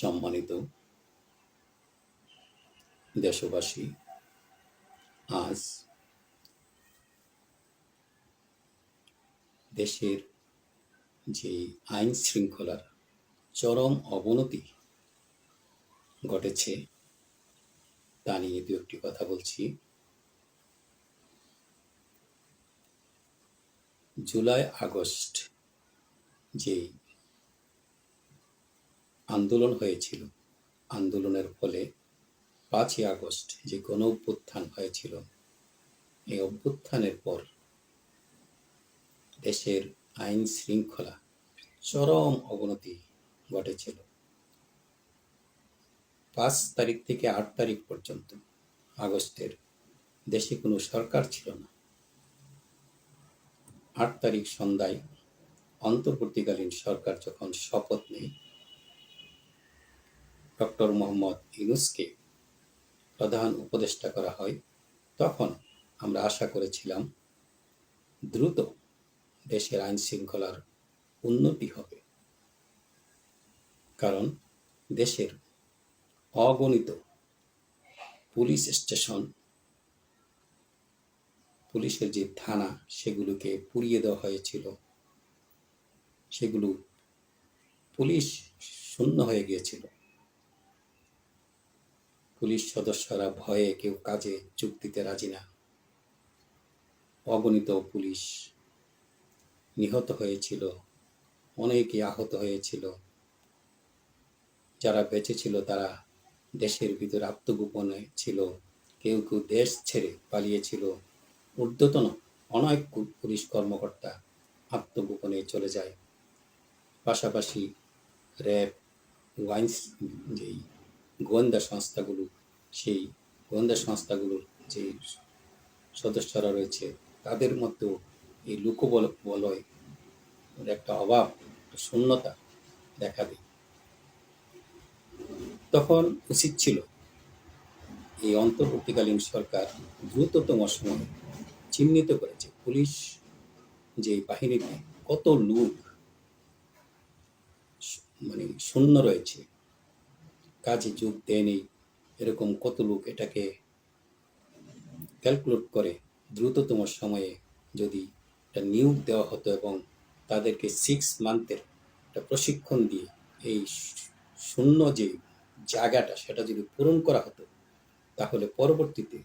সম্মানিত দেশবাসী, আজ দেশের যে আইন শৃঙ্খলার চরম অবনতি ঘটেছে, তা নিয়ে দু একটি কথা বলছি। জুলাই আগস্ট যে আন্দোলন হয়েছিল। আন্দোলনের ফলে পাঁচই আগস্ট যে গণ অভ্যুত্থান হয়েছিল, এই অভ্যুত্থানের পর দেশের আইন শৃঙ্খলা চরম অবনতি ঘটেছিল। পাঁচ তারিখ থেকে আট তারিখ পর্যন্ত আগস্টের দেশে কোনো সরকার ছিল না। আট তারিখ সন্ধ্যায় অন্তর্বর্তীকালীন সরকার যখন শপথ নেয় ডক্টর মোহাম্মদ ইউনুসকে প্রধান উপদেষ্টা করা হয়, তখন আমরা আশা করেছিলাম দ্রুত দেশের আইন শৃঙ্খলার উন্নতি হবে। কারণ দেশের অগণিত পুলিশ স্টেশন, পুলিশের যে থানা, সেগুলোকে পুড়িয়ে দেওয়া হয়েছিল। সেগুলো পুলিশ শূন্য হয়ে গিয়েছিল। পুলিশ সদস্যরা ভয়ে কেউ কাজে যোগ দিতে রাজি না। অগণিত পুলিশ নিহত হয়েছিল, অনেকে আহত হয়েছিল। যারা বেঁচে ছিল তারা দেশের ভিতরে আত্মগোপনে ছিল। কেউ কেউ দেশ ছেড়ে পালিয়েছিল। ঊর্ধ্বতন অনেক পুলিশ কর্মকর্তা আত্মগোপনে চলে যায়। পাশাপাশি র্যাব ওয়াইন্স যেই গোয়েন্দা সংস্থাগুলো, সেই গোয়েন্দা সংস্থাগুলোর যে সদস্যরা রয়েছে, তাদের মধ্যেও এই লোকবল বলয় একটা অভাব, একটা শূন্যতা দেখা দেয়। তখন উচিত ছিল এই অন্তর্বর্তীকালীন সরকার দ্রুততম সময়ে চিহ্নিত করেছে পুলিশ যে বাহিনীতে কত লোক মানে শূন্য রয়েছে কাজে যোগ দেয়নি। এরকম কত লোক এটাকে ক্যালকুলেট করে দ্রুততম সময়ে যদি একটা নিয়োগ দেওয়া হতো এবং তাদেরকে সিক্স মান্থের একটা প্রশিক্ষণ দিয়ে এই শূন্য যে জায়গাটা সেটা যদি পূরণ করা হতো, তাহলে পরবর্তীতে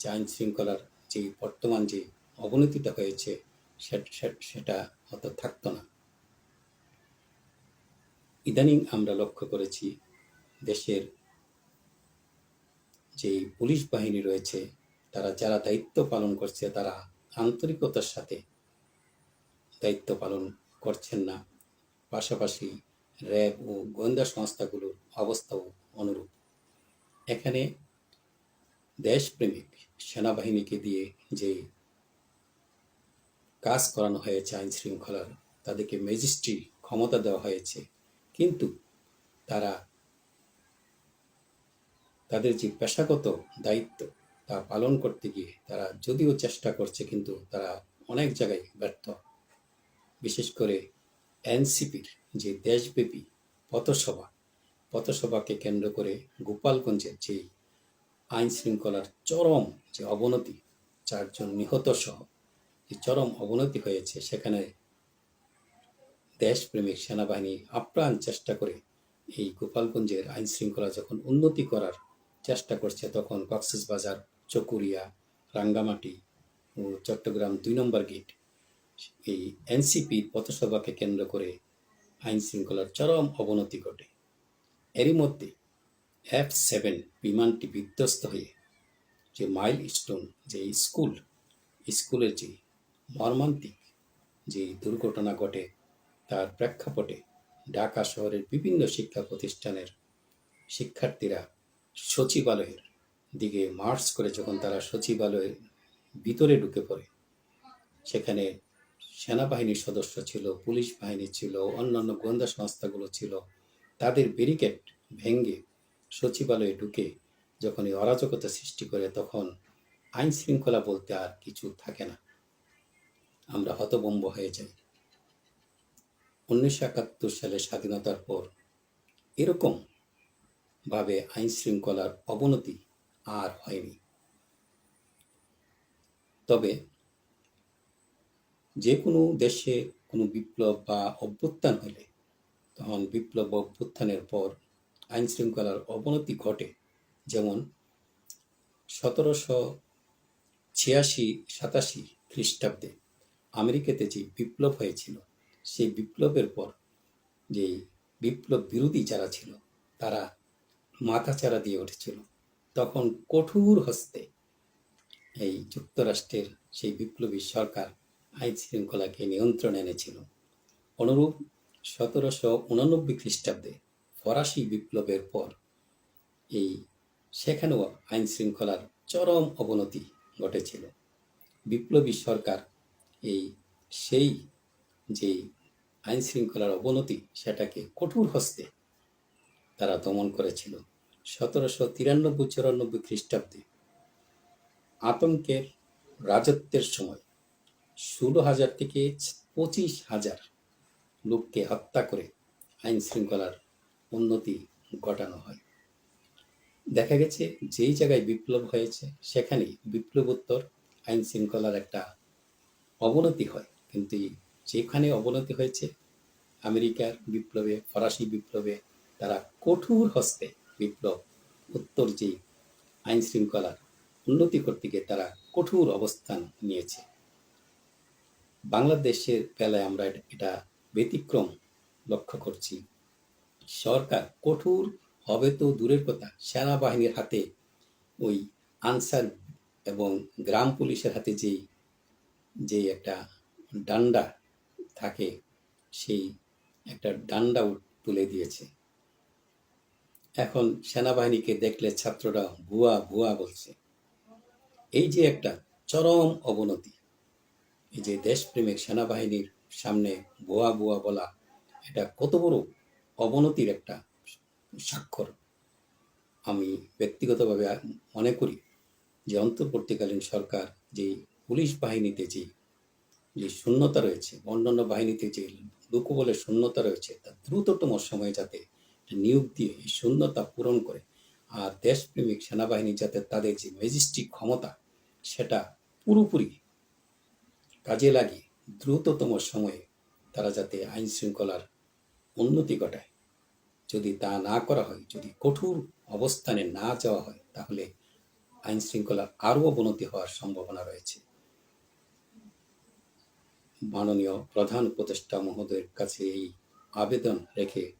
যে আইন শৃঙ্খলার যে বর্তমান যে অবনতিটা হয়েছে সেটা হয়তো থাকতো না। ইদানিং আমরা লক্ষ্য করেছি দেশের যে পুলিশ বাহিনী রয়েছে, তারা যারা দায়িত্ব পালন করছে, তারা আন্তরিকতার সাথে দায়িত্ব পালন করছেন না। পাশাপাশি র্যাব ও গোয়েন্দা সংস্থাগুলোর অবস্থাও অনুরূপ। এখানে দেশপ্রেমিক সেনাবাহিনীকে দিয়ে যে কাজ করানো হয়েছে আইন শৃঙ্খলার, তাদেরকে ম্যাজিস্ট্রি ক্ষমতা দেওয়া হয়েছে। কিন্তু তারা তাদের যে পেশাগত দায়িত্ব তা পালন করতে গিয়ে তারা যদিও চেষ্টা করছে, কিন্তু তারা অনেক জায়গায় ব্যর্থ। বিশেষ করে এনসিপির যে দেশব্যাপী পথসভা, পথসভাকে কেন্দ্র করে গোপালগঞ্জের যে আইন শৃঙ্খলার চরম যে অবনতি, চারজন নিহত সহ যে চরম অবনতি হয়েছে, সেখানে দেশপ্রেমিক সেনাবাহিনী আপ্রাণ চেষ্টা করে এই গোপালগঞ্জের আইন শৃঙ্খলা যখন উন্নতি করার চেষ্টা করছে তখন কক্সবাজার চকুরিয়া, রাঙ্গামাটি ও চট্টগ্রাম দুই নম্বর গেট। এই এনসিপি পথসভাকে কেন্দ্র করে আইন শৃঙ্খলার চরম অবনতি ঘটে। এরই মধ্যে এফ সেভেন বিমানটি বিধ্বস্ত হয়ে যে মাইল স্টোন যে স্কুল, স্কুলের যে মর্মান্তিক যে দুর্ঘটনা ঘটে তার প্রেক্ষাপটে ঢাকা শহরের বিভিন্ন শিক্ষা প্রতিষ্ঠানের শিক্ষার্থীরা সচিবালয়ের দিকে মার্চ করে যখন তারা সচিবালয়ের ভিতরে ঢুকে পড়ে, সেখানে সেনাবাহিনীর সদস্য ছিল, পুলিশ বাহিনী ছিল, অন্যান্য গোয়েন্দা সংস্থাগুলো ছিল, তাদের ব্যারিকেড ভেঙ্গে সচিবালয়ে ঢুকে যখন এই অরাজকতা সৃষ্টি করে তখন আইন শৃঙ্খলা বলতে আর কিছু থাকে না। আমরা হতবম্ব হয়ে যাই। উনিশশো একাত্তর সালে স্বাধীনতার পর এরকম ভাবে আইন শৃঙ্খলার অবনতি আর হয়নি। তবে যে কোনো দেশে কোনো বিপ্লব বা অভ্যুত্থান হলে তখন বিপ্লব অভ্যুত্থানের পর আইন শৃঙ্খলার অবনতি ঘটে। যেমন সতেরোশো ছিয়াশি, সাতাশি খ্রিস্টাব্দে আমেরিকাতে যে বিপ্লব হয়েছিল, সেই বিপ্লবের পর যে বিপ্লব বিরোধী যারা ছিল, তারা মাথাচাড়া দিয়ে উঠেছিল। তখন কঠোর হস্তে এই যুক্তরাষ্ট্রের সেই বিপ্লবী সরকার আইন শৃঙ্খলাকে নিয়ন্ত্রণে এনেছিল। অনুরূপ সতেরোশো উনানব্বই খ্রিস্টাব্দে ফরাসি বিপ্লবের পর এই সেখানেও আইন শৃঙ্খলার চরম অবনতি ঘটেছিল। বিপ্লবী সরকার এই সেই যে আইন শৃঙ্খলার অবনতি, সেটাকে কঠোর হস্তে তারা দমন করেছিল। সতেরোশো তিরানব্বই চুরানব্বই খ্রিস্টাব্দে আতঙ্কের রাজত্বের সময় ষোলো হাজার থেকে পঁচিশ হাজার লোককে হত্যা করে আইন শৃঙ্খলার উন্নতি ঘটানো হয়। দেখা গেছে যেই জায়গায় বিপ্লব হয়েছে, সেখানেই বিপ্লবোত্তর আইন শৃঙ্খলার একটা অবনতি হয়। কিন্তু যেখানে অবনতি হয়েছে, আমেরিকার বিপ্লবে, ফরাসি বিপ্লবে, তারা কঠোর হস্তে বিপ্লব, উত্তর যে আইন শৃঙ্খলার উন্নতি করতে গিয়ে তারা কঠোর অবস্থান নিয়েছে। বাংলাদেশের বেলায় আমরা এটা- ব্যতিক্রম লক্ষ্য করছি। সরকার কঠোর হবে তো দূরের কথা সেনাবাহিনীর হাতে ওই আনসার এবং গ্রাম পুলিশের হাতে যেই যে একটা ডান্ডা থাকে, সেই একটা ডান্ডা তুলে দিয়েছে। এখন সেনাবাহিনীকে দেখলে ছাত্ররা ভুয়া ভুয়া বলছে। এই যে একটা চরম অবনতি, এই যে দেশপ্রেমিক সেনাবাহিনীর সামনে ভুয়া ভুয়া বলা, এটা কত বড় অবনতির একটা স্বাক্ষর। আমি ব্যক্তিগতভাবে মনে করি যে অন্তর্বর্তীকালীন সরকার যে পুলিশ বাহিনীতে যে যে শূন্যতা রয়েছে, অন্যান্য বাহিনীতে যে লোকবলের শূন্যতা রয়েছে, তা দ্রুততম সময়ে যাতে নিয়োগ দিয়ে এই শূন্যতা পূরণ করে আর দেশপ্রেমিক সেনাবাহিনী যাতে তাদের যে ম্যাজিস্ট্রিক ক্ষমতা, সেটা পুরোপুরি কাজে লাগিয়ে দ্রুততম সময়ে তারা যাতে আইন শৃঙ্খলার উন্নতি ঘটায়। যদি তা না করা হয়, যদি কঠোর অবস্থানে না যাওয়া হয়, তাহলে আইন শৃঙ্খলার আরও অবনতি হওয়ার সম্ভাবনা রয়েছে। মাননীয় প্রধান উপদেষ্টা মহোদয়ের কাছে এই আবেদন রেখে